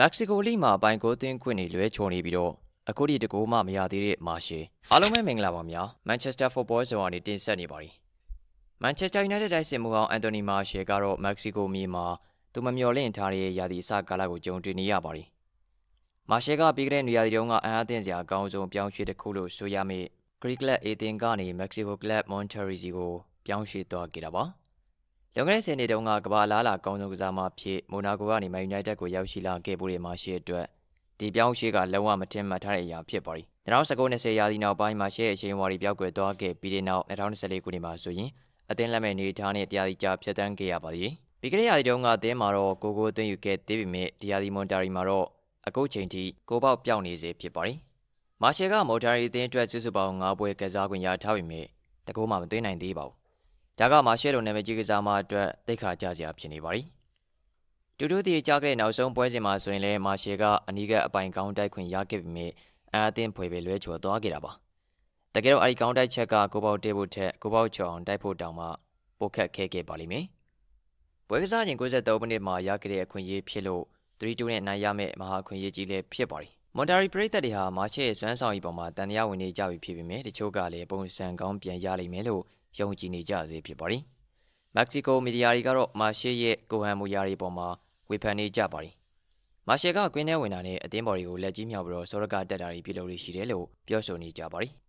မက္ကဆီကိုလိမှာပိုင်ကိုသင်းခွင့်တွေလွဲချော်နေပြီးတော့အခုထိတကူမှမရသေးတဲ့မာရှယ်အားလုံးပဲမင်္ဂလာပါများမန်ချက်စတာဖုတ်ဘောဇုံကနေတင်ဆက်နေပါတယ်မန်ချက်စတာယူနိုက်တက်တိုက်စစ်မှုဟောင်းအန်တိုနီမာရှယ်ကတော့မက္ကဆီကိုမြေမှာသူမမျှော်လင့်ထားတဲ့ရာသီအစကာလကိုကြုံတွေ့နေရပါတယ်မာရှယ်ကပြီးခဲ့တဲ့နေရာဒီတုန်းကအန်အားသင့်စရာအကောင်းဆုံးပြောင်းရွှေ့တစ်ခုလို့ဆိုရမယ့်ဂရိကလပ်အေတင်ကနေမက္ကဆီကိုကလပ်မွန်တရီစီကိုပြောင်းရွှေ့သွားခဲ့တာပါ လွန်ခဲ့တဲ့10နှစ်တုန်းကကမ္ဘာလားလာကောင်းဆုံးကစားမဖြစ်မိုနာကိုကနေမန်ယူနိုက်တက်ကိုရောက်ရှိလာခဲ့ဖို့တွေမှာရှေ့အတွက်ဒီပြောင်းရှေ့ကလုံးဝမထင်မှတ်ထားတဲ့အရာဖြစ်ပါသည်2019-20ရာသီနောက်ပိုင်းမှာရှေ့အချိန်ဝါရီပြောက်ကွယ်သွားခဲ့ပြီးတဲ့နောက်2024ခုနှစ်မှာဆိုရင်အသင်းလက်မဲ့နေထားနဲ့တရားစီကြဖြတ်တန်းခဲ့ရပါသည်ပြီးခဲ့တဲ့ရာသီတုန်းကအသင်းမှာတော့ကိုကိုအသင်းယူခဲ့သေးပေမဲ့ဒီရာသီမွန်တာရီမှာတော့အခုချိန်ထိကိုပေါက်ပြောင်းနေစေဖြစ်ပါသည်မာရှယ်ကမော်တာရီအသင်းအတွက်စုစုပေါင်း9ပွဲကစားခွင့်ရထားပေမဲ့တကူမှမသိနိုင်သေးပါဘူး ဒါကမာရှယ်လိုနာမည်ကြီးကစားမအတွက်တိတ်ခါကြစရာဖြစ်နေပါပြီ။တူတူတီကြားခဲ့တဲ့နောက်ဆုံးပွဲစဉ်မှာဆိုရင်လည်းမာရှယ်ကအနီးကအပိုင်ကောင်းတိုက်ခွင့်ရခဲ့ပေမဲ့အာအသင်းဖွေပဲလွဲချော်သွားခဲ့တာပါ။တကယ်တော့အဲဒီကောင်းတိုက်ချက်ကကိုပေါက်တေးဖို့ထက်ကိုပေါက်ချော်အောင်တိုက်ဖို့တောင်မှပိုခက်ခဲခဲ့ပါလိမ့်မယ်။ပွဲကစားချိန်93မိနစ်မှာရခဲ့တဲ့အခွင့်အရေးဖြစ်လို့3-2နဲ့နိုင်ရမယ့်မဟာအခွင့်အရေးကြီးလည်းဖြစ်ပါပြီ။မွန်တာရီပရိသတ်တွေဟာမာရှယ်ရဲ့စွမ်းဆောင်ရည်ပေါ်မှာတန်တရားဝင်နေကြပြီဖြစ်ပေမဲ့တချို့ကလည်းပုံစံကောင်းပြန်ရလိမ့်မယ်လို့ ယုံကြည်နေကြစေဖြစ်ပါတယ်။မက္ကဆီကိုမီဒီယာတွေကတော့မာရှယ်ရဲ့ကိုဟန်မူယာတွေပေါ်မှာဝေဖန်နေကြပါတယ်။မာရှယ်ကကွင်းထဲဝင်တာနဲ့အသင်းဘော်တွေကိုလက်ကြီးမြောက်ပြီးတော့စောရကတက်တာတွေပြုလုပ်လို့ရှိတယ်လို့ပြောဆိုနေကြပါတယ်။